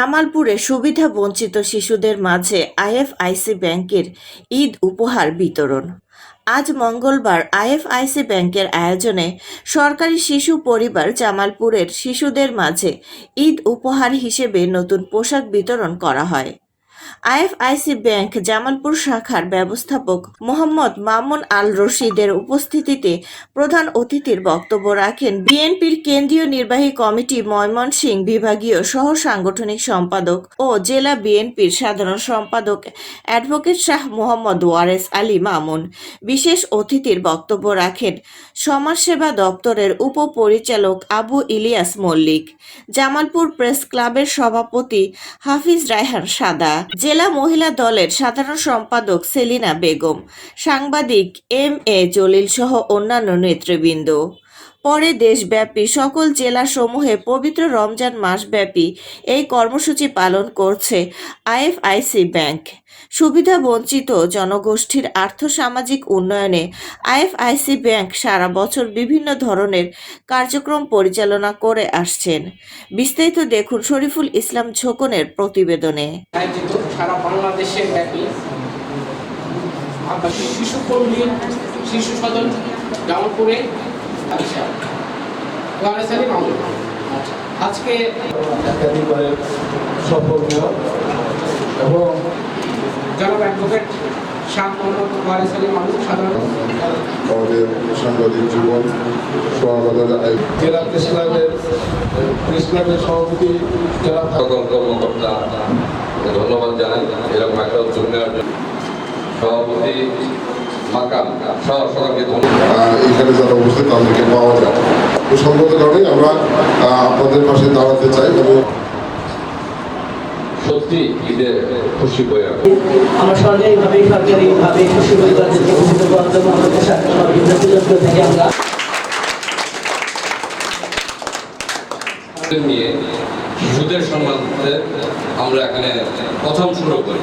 জামালপুরে সুবিধা বঞ্চিত শিশুদের মাঝে আইএফআইসি ব্যাংকের ঈদ উপহার বিতরণ। আজ মঙ্গলবার আইএফআইসি ব্যাংকের আয়োজনে সরকারি শিশু পরিবার জামালপুরের শিশুদের মাঝে ঈদ উপহার হিসেবে নতুন পোশাক বিতরণ করা হয়। আইএফআইসি ব্যাংক জামালপুর শাখার ব্যবস্থাপক মোহাম্মদ মামুন আল রশিদের উপস্থিতিতে প্রধান অতিথির বক্তব্য রাখেন বিএনপির কেন্দ্রীয় নির্বাহী কমিটি ময়মনসিংহ বিভাগীয় সহ সাংগঠনিক সম্পাদক ও জেলা বিএনপির সাধারণ সম্পাদক অ্যাডভোকেট শাহ মোহাম্মদ ওয়ারেস আলী মামুন। বিশেষ অতিথির বক্তব্য রাখেন সমাজসেবা দপ্তরের উপপরিচালক আবু ইলিয়াস মল্লিক, জামালপুর প্রেস ক্লাবের সভাপতি হাফিজ রায়হান সাদা জেলা মহিলা দলের সাধারণ সম্পাদক সেলিনা বেগম সাংবাদিক এম এ জলিল সহ অন্যান্য নেতৃবৃন্দ। পরে দেশব্যাপী সকল জেলাসমূহে পবিত্র রমজান মাসব্যাপী এই কর্মসূচি পালন করছে আইএফআইসি ব্যাংক। সুবিধা বঞ্চিত জনগোষ্ঠীর আর্থসামাজিক উন্নয়নে আইএফআইসি ব্যাংক সারা বছর বিভিন্ন ধরনের কার্যক্রম পরিচালনা করে আসছেন। বিস্তারিত দেখুন শরীফুল ইসলাম ঝোকনের প্রতিবেদনে। শিশু শিশু সদন জামালপুরে আচ্ছা। আচ্ছা আজকে একাধিকবারের সফল মেয়র এবং জনাব অ্যাডভোকেট শাহ মোহাম্মদ ওয়ারেস আলী আমাদের সাংবাদিক জীবন সমাবেদনে আয়োজন জেলা প্রেস ক্লাবের প্রেস ক্লাবের সভাপতি জেলা সকল কর্মকর্তা ধন্যবাদ জানাই। এরকম একটা উদ্যোগ নেওয়ার জন্য। সভাপতি মাকাম সহ সবাইকে ধন্যবাদ। এখানে যারা উপস্থিত তাদেরকে পাওয়া যায়। তো সঙ্গত কারণে আমরা আহ, আপনাদের পাশে দাঁড়াতে চাই এবং সত্যি ঈদে খুশি হয়ে আমরা সরকারিভাবে সরকারিভাবে খুশি বিভিন্ন সুযোগ থেকে আমরা। নিয়ে শিশুদের সম্বন্ধে আমরা এখানে প্রথম শুরু করি।